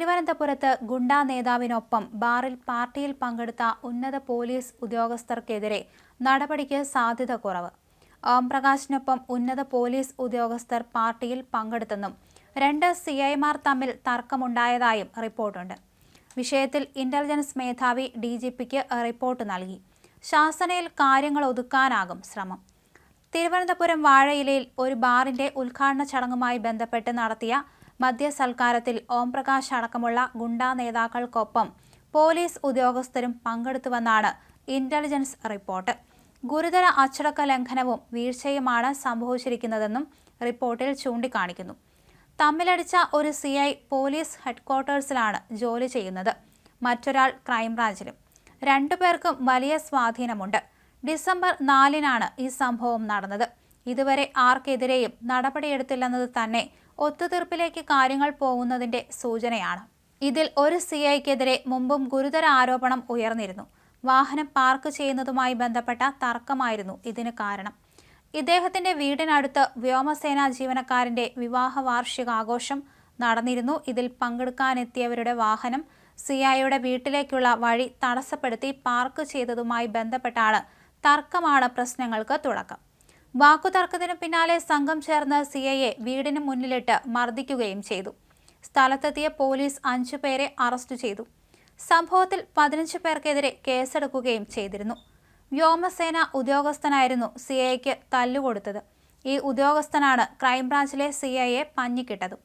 തിരുവനന്തപുരത്ത് ഗുണ്ടാ നേതാവിനൊപ്പം ബാറിൽ പാർട്ടിയിൽ പങ്കെടുത്ത ഉന്നത പോലീസ് ഉദ്യോഗസ്ഥർക്കെതിരെ നടപടിക്ക് സാധ്യത കുറവ്. ഓംപ്രകാശിനൊപ്പം ഉന്നത പോലീസ് ഉദ്യോഗസ്ഥർ പാർട്ടിയിൽ പങ്കെടുത്തെന്നും രണ്ട് സി ഐമാർ തമ്മിൽ തർക്കമുണ്ടായതായും റിപ്പോർട്ടുണ്ട്. വിഷയത്തിൽ ഇന്റലിജൻസ് മേധാവി ഡി ജി പിക്ക് റിപ്പോർട്ട് നൽകി. ശാസനയിൽ കാര്യങ്ങൾ ഒതുക്കാനാകും ശ്രമം. തിരുവനന്തപുരം വാഴയിലയിൽ ഒരു ബാറിന്റെ ഉദ്ഘാടന ചടങ്ങുമായി ബന്ധപ്പെട്ട് നടത്തിയ മദ്യസൽക്കാരത്തിൽ ഓംപ്രകാശ് അടക്കമുള്ള ഗുണ്ടാ നേതാക്കൾക്കൊപ്പം പോലീസ് ഉദ്യോഗസ്ഥരും പങ്കെടുത്തുവെന്നാണ് ഇന്റലിജൻസ് റിപ്പോർട്ട്. ഗുരുതര അച്ചടക്ക ലംഘനവും വീഴ്ചയുമാണ് സംഭവിച്ചിരിക്കുന്നതെന്നും റിപ്പോർട്ടിൽ ചൂണ്ടിക്കാണിക്കുന്നു. തമ്മിലടിച്ച ഒരു സി ഐ പോലീസ് ഹെഡ്ക്വാർട്ടേഴ്സിലാണ് ജോലി ചെയ്യുന്നത്. മറ്റൊരാൾ ക്രൈംബ്രാഞ്ചിലും. രണ്ടുപേർക്കും വലിയ സ്വാധീനമുണ്ട്. ഡിസംബർ നാലിനാണ് ഈ സംഭവം നടന്നത്. ഇതുവരെ ആർക്കെതിരെയും നടപടിയെടുത്തില്ലെന്നത് തന്നെ ഒത്തുതീർപ്പിലേക്ക് കാര്യങ്ങൾ പോകുന്നതിന്റെ സൂചനയാണ്. ഇതിൽ ഒരു സി ഐക്കെതിരെ മുമ്പും ഗുരുതര ആരോപണം ഉയർന്നിരുന്നു. വാഹനം പാർക്ക് ചെയ്യുന്നതുമായി ബന്ധപ്പെട്ട തർക്കമായിരുന്നു ഇതിന് കാരണം. ഇദ്ദേഹത്തിന്റെ വീടിനടുത്ത് വ്യോമസേനാ ജീവനക്കാരന്റെ വിവാഹ വാർഷികാഘോഷം നടന്നിരുന്നു. ഇതിൽ പങ്കെടുക്കാനെത്തിയവരുടെ വാഹനം സിഐയുടെ വീട്ടിലേക്കുള്ള വഴി തടസ്സപ്പെടുത്തി പാർക്ക് ചെയ്തതുമായി ബന്ധപ്പെട്ടാണ് തർക്കമാണ് പ്രശ്നങ്ങൾക്ക് തുടക്കം. വാക്കുതർക്കത്തിനു പിന്നാലെ സംഘം ചേർന്ന് സിഐയെ വീടിന് മുന്നിലിട്ട് മർദ്ദിക്കുകയും ചെയ്തു. സ്ഥലത്തെത്തിയ പോലീസ് അഞ്ചു പേരെ അറസ്റ്റ് ചെയ്തു. സംഭവത്തിൽ പതിനഞ്ച് പേർക്കെതിരെ കേസെടുക്കുകയും ചെയ്തിരുന്നു. വ്യോമസേന ഉദ്യോഗസ്ഥനായിരുന്നു സി ഐക്ക് തല്ലുകൊടുത്തത്. ഈ ഉദ്യോഗസ്ഥനാണ് ക്രൈംബ്രാഞ്ചിലെ സി ഐയെ പഞ്ഞിക്കിട്ടത്.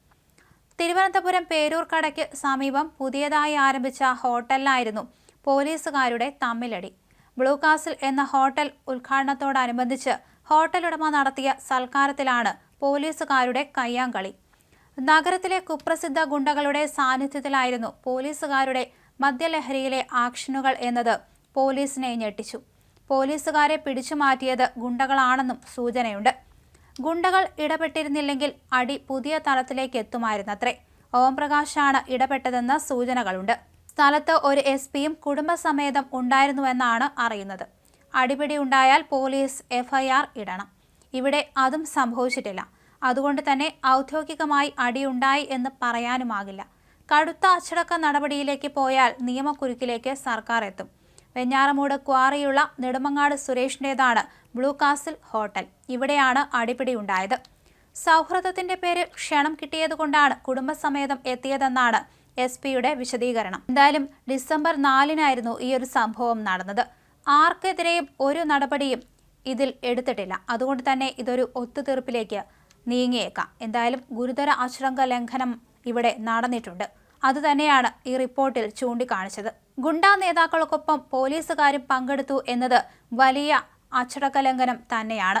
തിരുവനന്തപുരം പേരൂർക്കടയ്ക്ക് സമീപം പുതിയതായി ആരംഭിച്ച ഹോട്ടലിലായിരുന്നു പോലീസുകാരുടെ തമ്മിലടി. ബ്ലൂ കാസിൽ എന്ന ഹോട്ടൽ ഉദ്ഘാടനത്തോടനുബന്ധിച്ച് ഹോട്ടൽ ഉടമ നടത്തിയ സൽക്കാരത്തിലാണ് പോലീസുകാരുടെ കയ്യാങ്കളി. നഗരത്തിലെ കുപ്രസിദ്ധ ഗുണ്ടകളുടെ സാന്നിധ്യത്തിലായിരുന്നു പോലീസുകാരുടെ മദ്യലഹരിയിലെ ആക്ഷനുകൾ എന്നത് പോലീസിനെ ഞെട്ടിച്ചു. പോലീസുകാരെ പിടിച്ചുമാറ്റിയത് ഗുണ്ടകളാണെന്നും സൂചനയുണ്ട്. ഗുണ്ടകൾ ഇടപെട്ടിരുന്നില്ലെങ്കിൽ അടി പുതിയ തലത്തിലേക്ക് എത്തുമായിരുന്നത്രേ. ഓംപ്രകാശാണ് ഇടപെട്ടതെന്ന സൂചനകളുണ്ട്. സ്ഥലത്ത് ഒരു എസ് പിയും കുടുംബസമേതം ഉണ്ടായിരുന്നുവെന്നാണ് അറിയുന്നത്. അടിപിടി ഉണ്ടായാൽ പോലീസ് എഫ്ഐആർ ഇടണം. ഇവിടെ അതും സംഭവിച്ചിട്ടില്ല. അതുകൊണ്ട് തന്നെ ഔദ്യോഗികമായി അടിയുണ്ടായി എന്ന് പറയാനുമാകില്ല. കടുത്ത അച്ചടക്ക നടപടിയിലേക്ക് പോയാൽ നിയമക്കുരുക്കിലേക്ക് സർക്കാർ എത്തും. വെഞ്ഞാറമൂട് ക്വാറിയുള്ള നെടുമങ്ങാട് സുരേഷിന്റെതാണ് ബ്ലൂ കാസിൽ ഹോട്ടൽ. ഇവിടെയാണ് അടിപിടി ഉണ്ടായത്. സൗഹൃദത്തിന്റെ പേര് ക്ഷണം കിട്ടിയതുകൊണ്ടാണ് കുടുംബസമേതം എത്തിയതെന്നാണ് എസ് പിയുടെ വിശദീകരണം. എന്തായാലും ഡിസംബർ നാലിനായിരുന്നു ഈ ഒരു സംഭവം നടന്നത്. ആർക്കെതിരെയും ഒരു നടപടിയും ഇതിൽ എടുത്തിട്ടില്ല. അതുകൊണ്ട് തന്നെ ഇതൊരു ഒത്തുതീർപ്പിലേക്ക് നീങ്ങിയേക്കാം. എന്തായാലും ഗുരുതര അശ്രംഗ ലംഘനം ഇവിടെ നടന്നിട്ടുണ്ട്. അതുതന്നെയാണ് ഈ റിപ്പോർട്ടിൽ ചൂണ്ടിക്കാണിച്ചത്. ഗുണ്ടാ നേതാക്കൾക്കൊപ്പം പോലീസുകാരും പങ്കെടുത്തു എന്നത് വലിയ അച്ചടക്ക ലംഘനം തന്നെയാണ്.